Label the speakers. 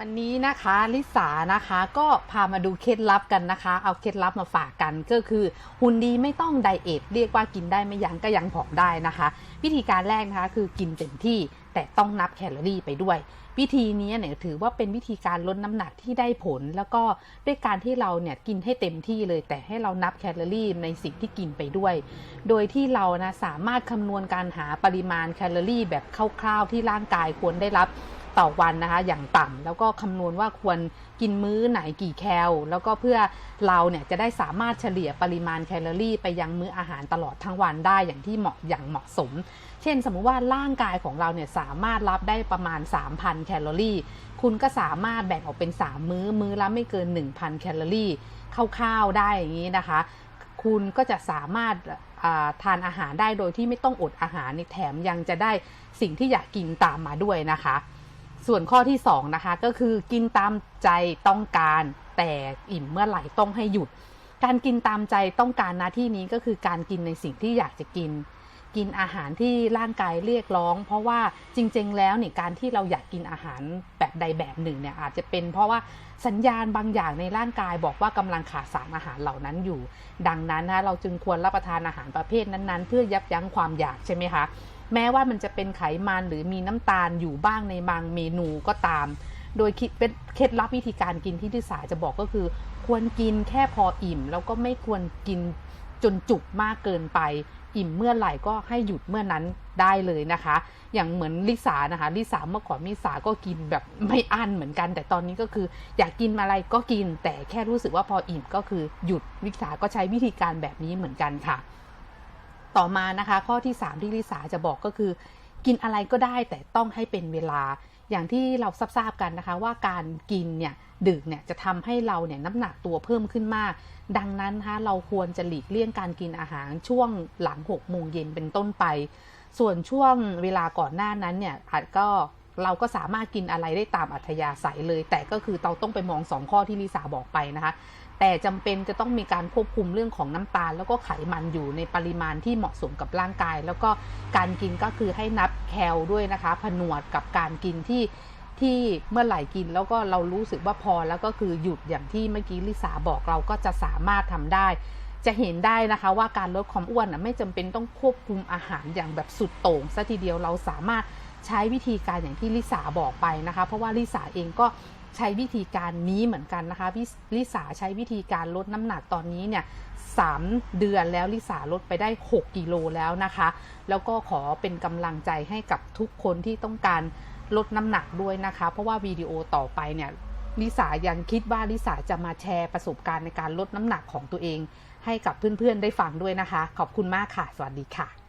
Speaker 1: วันนี้นะคะลิสานะคะก็พามาดูเคล็ดลับกันนะคะ เอาเคล็ดลับมาฝากกันก็คือหุ่นดีไม่ต้องไดเอทเรียกว่ากินได้ไม่ยั้งก็ยังผอมได้นะคะ วิธีการแรกนะคะคือกินเต็มที่แต่ต้องนับแคลอรี่ไปด้วย วิธีนี้เนี่ยถือว่าเป็นวิธีการลดน้ำหนักที่ได้ผล แล้วก็ด้วยการที่เราเนี่ยกินให้เต็มที่เลย แต่ให้เรานับแคลอรี่ในสิ่งที่กินไปด้วย โดยที่เรานะสามารถคำนวณการหาปริมาณแคลอรี่แบบคร่าวๆที่ร่างกายควรได้รับ ต่อวันนะคะ อย่างต่ำแล้วก็คำนวณว่าควรกินมื้อไหนกี่แคลแล้วก็เพื่อเราเนี่ยจะได้สามารถเฉลี่ยปริมาณแคลอรี่ ไปยังมื้ออาหารตลอดทั้งวันได้อย่างที่เหมาะอย่างเหมาะสม เช่น สมมุติว่าร่างกายของเราเนี่ยสามารถรับได้ประมาณ 3,000 แคลอรี่ คุณก็สามารถแบ่งออกเป็น 3 มื้อมื้อละไม่เกิน 1,000 แคลอรี่คร่าวๆได้อย่างนี้นะคะ คุณก็จะสามารถทานอาหารได้โดยที่ไม่ต้องอดอาหารแถมยังจะได้สิ่งที่อยากกินตามมาด้วยนะคะ ส่วนข้อที่2นะคะก็คือกินตามใจต้องการ แต่อิ่มเมื่อไหร่ต้องให้หยุด การกินตามใจต้องการหน้าที่นี้ก็คือการกินในสิ่งที่อยากจะกิน กินอาหารที่ร่างกายเรียกร้อง เพราะว่าจริง ๆ แล้วเนี่ยการที่เราอยากกินอาหารแบบใดแบบหนึ่งเนี่ยอาจจะเป็นเพราะว่าสัญญาณบางอย่างในร่างกายบอกว่ากำลังขาดสารอาหารเหล่านั้นอยู่ ดังนั้นนะเราจึงควรรับประทานอาหารประเภทนั้นๆ เพื่อยับยั้งความอยากใช่ไหมคะ แม้ว่ามันจะเป็นไขมันหรือมีน้ำตาลอยู่บ้างในบางเมนูก็ตาม โดยคิดเป็นเคล็ดลับวิธีการกินที่ทิสาจะบอกก็คือ ควรกินแค่พออิ่ม แล้วก็ไม่ควรกินจนจุกมากเกินไป อิ่มเมื่อไหร่ก็ให้หยุดเมื่อนั้นได้เลยนะคะ อย่างเหมือนลิสานะคะลิสาเมื่อก่อนลิสาก็กินแบบไม่อั้นเหมือนกัน แต่ตอนนี้ก็คืออยากกินอะไรก็กิน แต่แค่รู้สึกว่าพออิ่มก็คือหยุดลิสาก็ใช้วิธีการแบบนี้เหมือนกันค่ะ ต่อมานะคะ ข้อที่ 3 ที่ลิสาจะบอกก็คือ กินอะไรก็ได้แต่ต้องให้เป็นเวลา อย่างที่เราทราบกันนะคะ ว่าการกินเนี่ยดึกเนี่ยจะทำให้เราเนี่ยน้ำหนักตัวเพิ่มขึ้นมาก ดังนั้นนะคะเราควรจะหลีกเลี่ยงการกินอาหารช่วงหลัง6โมงเย็นเป็นต้นไป ส่วนช่วงเวลาก่อนหน้านั้นเนี่ยอาจก็ เราก็สามารถกินอะไรได้ตามอัธยาศัยเลย แต่ก็คือเราต้องไปมอง 2 ข้อที่ลิสาบอกไปนะคะ แต่จำเป็นจะต้องมีการควบคุมเรื่องของน้ำตาล แล้วก็ไขมันอยู่ในปริมาณที่เหมาะสมกับร่างกาย แล้วก็การกินก็คือให้นับแคลด้วยนะคะ ผนวกกับการกินที่ที่เมื่อไหร่กินแล้วก็เรารู้สึกว่าพอแล้วก็คือหยุดอย่างที่เมื่อกี้ลิสาบอกเราก็จะสามารถทำได้ จะเห็นได้นะคะว่าการลดความอ้วนไม่จำเป็นต้องควบคุมอาหารอย่างแบบสุดโต่งซะทีเดียวเราสามารถ ใช้วิธีการอย่างที่ลิสาบอกไปนะคะ เพราะว่าลิสาเองก็ใช้วิธีการนี้เหมือนกันนะคะพี่ลิสาใช้วิธีการลดน้ำหนักตอนนี้เนี่ยสามเดือนแล้วลิสาลดไปได้ 6 กิโลแล้วนะคะ แล้วก็ขอเป็นกำลังใจให้กับทุกคนที่ต้องการลดน้ำหนักด้วยนะคะ เพราะว่าวิดีโอต่อไปเนี่ยลิสายังคิดว่าลิสาจะมาแชร์ประสบการณ์ในการลดน้ำหนักของตัวเอง ให้กับเพื่อนๆได้ฟังด้วยนะคะ ขอบคุณมากค่ะ สวัสดีค่ะ